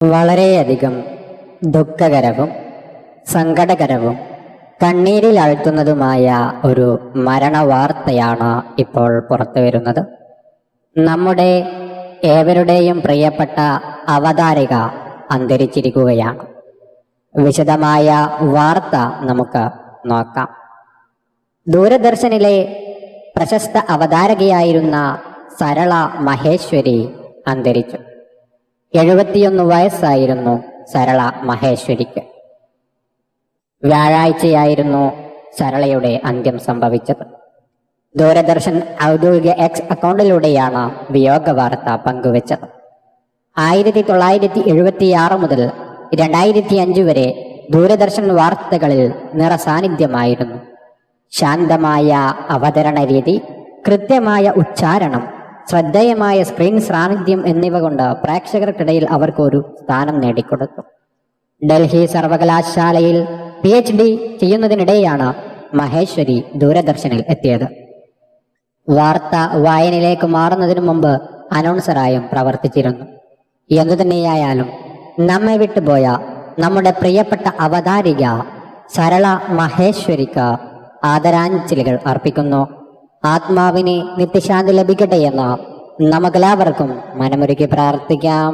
വളരെയധികം ദുഃഖകരവും സങ്കടകരവും കണ്ണീരിൽ അഴുത്തുന്നതുമായ ഒരു മരണവാർത്തയാണ് ഇപ്പോൾ പുറത്തു വരുന്നത്. നമ്മുടെ ഏവരുടെയും പ്രിയപ്പെട്ട അവതാരിക അന്തരിച്ചിരിക്കുകയാണ്. വിശദമായ വാർത്ത നമുക്ക് നോക്കാം. ദൂരദർശനിലെ പ്രശസ്ത അവതാരകയായിരുന്ന സരള മഹേശ്വരി അന്തരിച്ചു. എഴുപത്തിയൊന്ന് വയസ്സായിരുന്നു സരള മഹേശ്വരിക്ക്. വ്യാഴാഴ്ചയായിരുന്നു സരളയുടെ അന്ത്യം സംഭവിച്ചത്. ദൂരദർശൻ ഔദ്യോഗിക എക്സ് അക്കൗണ്ടിലൂടെയാണ് വിയോഗ വാർത്ത പങ്കുവച്ചത്. ആയിരത്തി തൊള്ളായിരത്തി എഴുപത്തിയാറ് മുതൽ രണ്ടായിരത്തി അഞ്ച് വരെ ദൂരദർശൻ വാർത്തകളിൽ നിറസാന്നിധ്യമായിരുന്നു ശാന്തമായ അവതരണ രീതി കൃത്യമായ ഉച്ചാരണം ശ്രദ്ധേയമായ സ്ക്രീൻ സാന്നിധ്യം എന്നിവ കൊണ്ട് പ്രേക്ഷകർക്കിടയിൽ അവർക്ക് ഒരു സ്ഥാനം നേടിക്കൊടുത്തു. ഡൽഹി സർവകലാശാലയിൽ പി എച്ച് ഡി ചെയ്യുന്നതിനിടെയാണ് മഹേശ്വരി ദൂരദർശനിൽ എത്തിയത്. വാർത്ത വായനയിലേക്ക് മാറുന്നതിനു മുമ്പ് അനൗൺസറായും പ്രവർത്തിച്ചിരുന്നു. എന്തു തന്നെയായാലും നമ്മെ വിട്ടുപോയ നമ്മുടെ പ്രിയപ്പെട്ട അവതാരിക സരള മഹേശ്വരിക്ക് ആദരാഞ്ജലികൾ അർപ്പിക്കുന്നു. ആത്മാവിന് നിത്യശാന്തി ലഭിക്കട്ടെ എന്ന് നമുക്കെല്ലാവർക്കും മനമൊരുക്കി പ്രാർത്ഥിക്കാം.